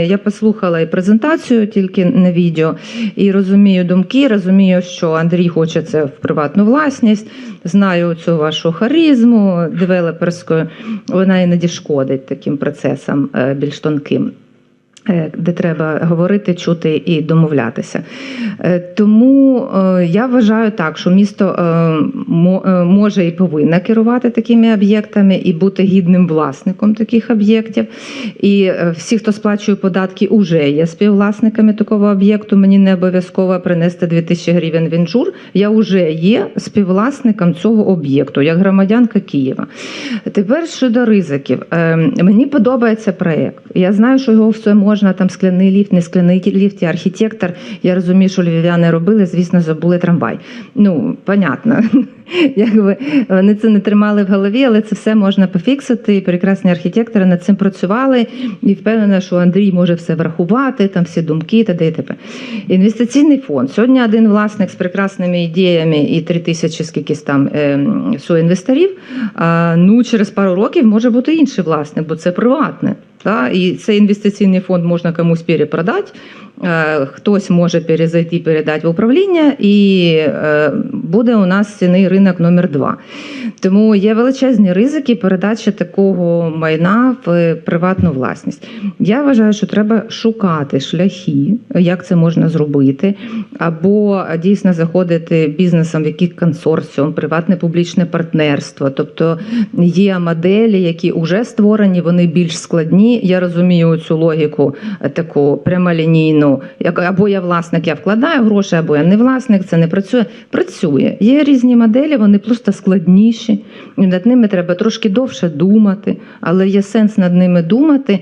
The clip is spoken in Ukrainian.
Я послухала і презентацію, тільки на відео, і розумію думки, розумію, що Андрій хоче це в приватну власність. Знаю цю вашу харизму девелоперську. Вона іноді шкодить таким процесам е, більш тонким. Е, Де треба говорити, чути і домовлятися. Е, Тому е, я вважаю так, що місто мо- може і повинно керувати такими об'єктами і бути гідним власником таких об'єктів. І всі, хто сплачує податки, вже є співвласниками такого об'єкту. Мені не обов'язково принести 2000 гривень в інжур. Я вже є співвласником цього об'єкту, як громадянка Києва. Тепер щодо ризиків. Мені подобається проєкт. Я знаю, що його все можна, там скляний ліфт, не скляний ліфт, я архітектор. Я розумію, що львів'яни робили, звісно, забули трамвай. Ну, понятно. Якби вони це не тримали в голові, але це все можна пофіксити. І прекрасні архітектори над цим працювали. І впевнена, що Андрій може все врахувати, там всі думки та т.п. Інвестиційний фонд. Сьогодні один власник з прекрасними ідеями і три тисячі скількись там е, суінвесторів. А, ну, через пару років може бути інший власник, бо це приватне. Та? І цей інвестиційний фонд можна комусь перепродати. Е, Хтось може перезайти, передати в управління, і е, буде у нас цінний ринок номер два. Тому є величезні ризики передачі такого майна в приватну власність. Я вважаю, що треба шукати шляхи, як це можна зробити, або дійсно заходити бізнесом в який консорціум, приватне публічне партнерство. Тобто є моделі, які вже створені, вони більш складні. Я розумію цю логіку е, таку прямолінійну. Або я власник, я вкладаю гроші, або я не власник, це не працює. Працює. Є різні моделі, вони просто складніші. Над ними треба трошки довше думати, але є сенс над ними думати